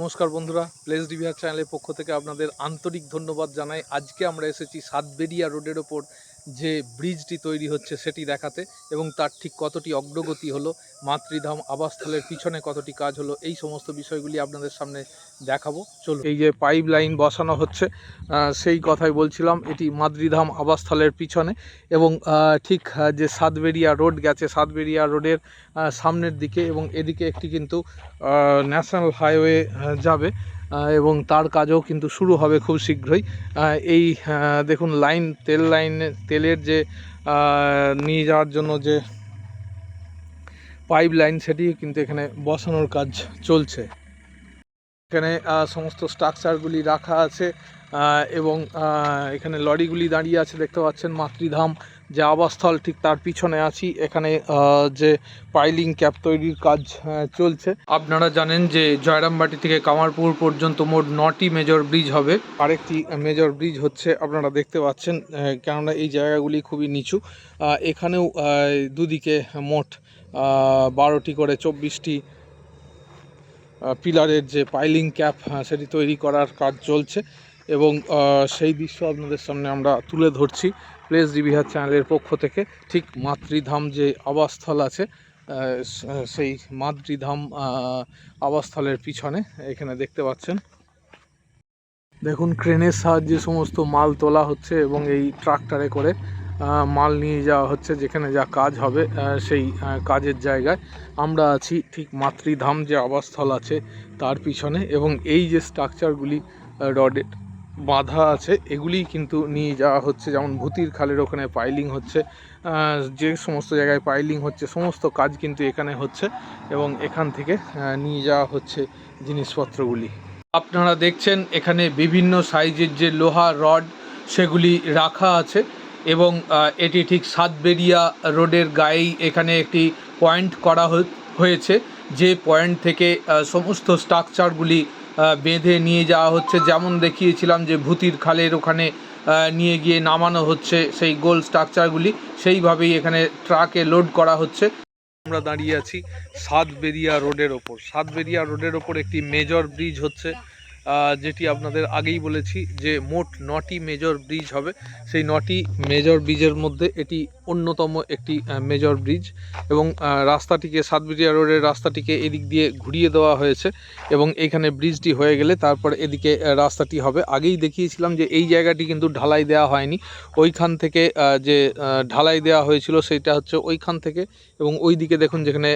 নমস্কার বন্ধুরা, place DVR চ্যানেলের পক্ষ থেকে আপনাদের আন্তরিক ধন্যবাদ জানাই। আজকে আমরা এসেছি সাতবেরিয়া রোডের ওপর। যে ব্রিজটি তৈরি হচ্ছে সেটি দেখাতে এবং তার ঠিক কতটি অগ্রগতি হলো, মাতৃধাম, আবাসস্থলের পিছনে কতটি কাজ হলো, এই সমস্ত বিষয়গুলি আপনাদের সামনে দেখাবো। চলুন। এই যে পাইপ লাইন বসানো হচ্ছে সেই কথাই বলছিলাম, এটি মাতৃধাম, আবাসস্থলের পিছনে এবং ঠিক যে সাতবেরিয়া রোড গেছে সাতবেরিয়া রোডের সামনের দিকে এবং এদিকে একটি কিন্তু ন্যাশনাল হাইওয়ে যাবে। এবং তার কাজও কিন্তু শুরু হবে খুব শীঘ্রই। এই দেখুন, লাইন, তেল লাইনে, তেলের যে নিয়ে যাওয়ার জন্য যে পাইপ লাইন সেটি কিন্তু এখানে বসানোর কাজ চলছে। এখানে সমস্ত স্ট্রাকচারগুলি রাখা আছে এবং এখানে লরিগুলি দাঁড়িয়ে আছে, দেখতে পাচ্ছেন মাতৃধাম, যে আবাসস্থল ঠিক তার পিছনে আছি। এখানে যে পাইলিং ক্যাপ তৈরির কাজ চলছে। আপনারা জানেন যে জয়রামবাটি থেকে কামারপুর পর্যন্ত মোট নটি মেজর ব্রিজ হবে। আরেকটি মেজর ব্রিজ হচ্ছে, আপনারা দেখতে পাচ্ছেন কেননা এই জায়গাগুলি খুবই নিচু। এখানেও দুদিকে মোট বারোটি করে চব্বিশটি পিলারের যে পাইলিং ক্যাপ সেটি তৈরি করার কাজ চলছে এবং সেই দৃশ্য আপনাদের সামনে আমরা তুলে ধরছি প্লেস ডিবিহার চ্যানেলের পক্ষ থেকে। ঠিক মাতৃধাম যে আবাসস্থল আছে সেই মাতৃধাম আবাসস্থলের পিছনে, এখানে দেখতে পাচ্ছেন। দেখুন, ক্রেনের সাহায্যে সমস্ত মাল তোলা হচ্ছে এবং এই ট্রাক্টরে করে মাল নিয়ে যাওয়া হচ্ছে, যেখানে যা কাজ হবে সেই কাজের জায়গায়। আমরা আছি ঠিক মাতৃধাম যে আবাসস্থল আছে তার পিছনে এবং এই যে স্ট্রাকচারগুলি রডের বাঁধা আছে, এগুলি কিন্তু নিয়ে যাওয়া হচ্ছে। যেমন ভূতির খালের ওখানে পাইলিং হচ্ছে যে সমস্ত জায়গায় পাইলিং হচ্ছে, সমস্ত কাজ কিন্তু এখানে হচ্ছে এবং এখান থেকে নিয়ে যাওয়া হচ্ছে জিনিসপত্রগুলি। আপনারা দেখছেন এখানে বিভিন্ন সাইজের যে লোহা, রড, সেগুলি রাখা আছে। এবং এটি ঠিক সাতবেরিয়া রোডের গায়েই এখানে একটি পয়েন্ট করা হয়ে- হয়েছে। যে পয়েন্ট থেকে সমস্ত স্ট্রাকচারগুলি বেঁধে নিয়ে যাওয়া হচ্ছে। যেমন দেখিয়েছিলাম যে ভূতির খালের ওখানে নিয়ে গিয়ে নামানো হচ্ছে সেই গোল স্ট্রাকচারগুলি, সেইভাবেই এখানে ট্রাকে লোড করা হচ্ছে। আমরা দাঁড়িয়ে আছি সাতবেরিয়া রোডের ওপর। সাতবেরিয়া রোডের ওপর একটি মেজর ব্রিজ হচ্ছে। যেটি আপনাদের আগেই বলেছি যে মোট নটি মেজর ব্রিজ হবে। সেই নটি মেজর ব্রিজের মধ্যে এটি অন্যতম একটি মেজর ব্রিজ এবং রাস্তাটিকে সাতবেরিয়া রোডের রাস্তাটিকে এদিক দিয়ে ঘুরিয়ে দেওয়া হয়েছে এবং এইখানে ব্রিজটি হয়ে গেলে তারপর এদিকে রাস্তাটি হবে। আগেই দেখিয়েছিলাম যে এই জায়গাটি কিন্তু ঢালাই দেওয়া হয়নি। ওইখান থেকে যে ঢালাই দেওয়া হয়েছিল সেটা হচ্ছে ওইখান থেকে এবং ওই দিকে দেখুন যেখানে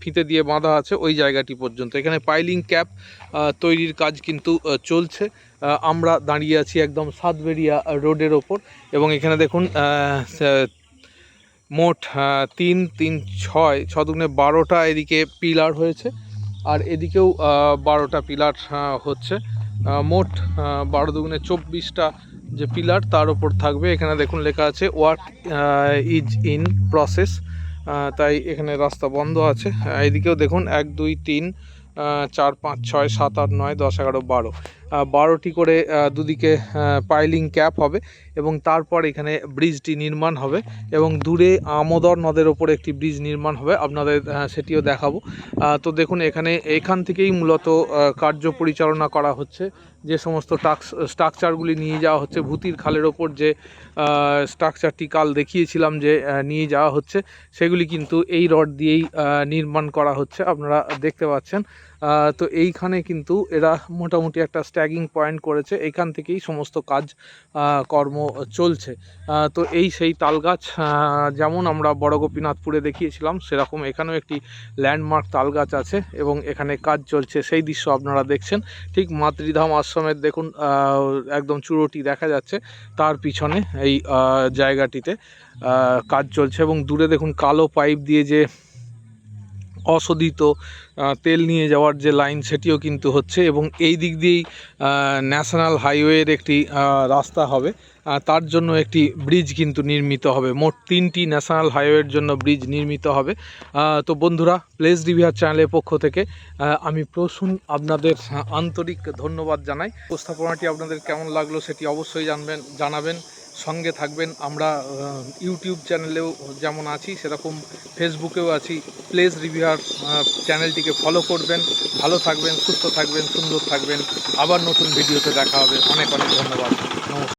ফিতে দিয়ে বাঁধা আছে ওই জায়গাটি পর্যন্ত। এখানে পাইলিং ক্যাপ তৈরির কাজ কিন্তু চলছে। আমরা দাঁড়িয়ে আছি একদম সাতবেরিয়া রোডের ওপর। এবং এখানে দেখুন মোট তিন তিন, ছয় ছ দুগুণে বারোটা এদিকে পিলার হয়েছে। আর এদিকেও বারোটা পিলার হচ্ছে। মোট বারো দুগুণে চব্বিশটা যে পিলার, তার ওপর থাকবে। এখানে দেখুন লেখা আছে ওয়ার্ক ইজ ইন প্রসেস তাই এখানে রাস্তা বন্ধ আছে। এদিকেও দেখুন, এক, দুই, তিন চার পাঁচ ছয় সাত আট নয় দশ এগারো বারো। বারোটি করে দুদিকে পাইলিং ক্যাপ হবে এবং তারপর এখানে ব্রিজটি নির্মাণ হবে এবং দূরে আমোদর নদের ওপর একটি ব্রিজ নির্মাণ হবে। আপনাদের সেটিও দেখাবো। তো দেখুন, এখানে, এখান থেকেই মূলত কার্য পরিচালনা করা হচ্ছে। যে সমস্ত টাক্স স্ট্রাকচারগুলি নিয়ে যাওয়া হচ্ছে, ভূতির খালের ওপর যে স্ট্রাকচারটি কাল দেখিয়েছিলাম যে নিয়ে যাওয়া হচ্ছে, সেগুলি কিন্তু এই রড দিয়েই নির্মাণ করা হচ্ছে। আপনারা দেখতে পাচ্ছেন তো এইখানে কিন্তু এরা মোটামুটি একটা স্ট্যাগিং পয়েন্ট করেছে। এইখান থেকেই সমস্ত কাজ কর্ম চলছে। তো এই সেই তালগাছ যেমন আমরা বড় গোপীনাথপুরে দেখিয়েছিলাম, সেরকম এখানেও একটি ল্যান্ডমার্ক তালগাছ আছে এবং এখানে কাজ চলছে। সেই দৃশ্য আপনারা দেখছেন। ঠিক মাতৃধাম আশ্রমের দেখুন একদম চূড়োটি দেখা যাচ্ছে। তার পিছনে এই জায়গাটিতে কাজ চলছে এবং দূরে দেখুন কালো পাইপ দিয়ে যে অশোধিত তেল নিয়ে যাওয়ার যে লাইন সেটিও কিন্তু হচ্ছে এবং এই দিক দিয়েই ন্যাশনাল হাইওয়ের একটি রাস্তা হবে। তার জন্য একটি ব্রিজ কিন্তু নির্মিত হবে। মোট তিনটি ন্যাশনাল হাইওয়ের জন্য ব্রিজ নির্মিত হবে। তো বন্ধুরা, প্লেস রিভিয়ার চ্যানেলের পক্ষ থেকে আমি প্রসূন আপনাদের আন্তরিক ধন্যবাদ জানাই। উপস্থাপনাটি আপনাদের কেমন লাগল সেটি অবশ্যই জানবেন, জানাবেন। সঙ্গে থাকবেন। আমরা ইউটিউব চ্যানেলেও যেমন আছি, সেরকম ফেসবুকেও আছি। প্লেস রিভিউয়ার চ্যানেলটিকে ফলো করবেন। ভালো থাকবেন, সুস্থ থাকবেন, সুন্দর থাকবেন। আবার নতুন ভিডিওতে দেখা হবে। অনেক অনেক ধন্যবাদ।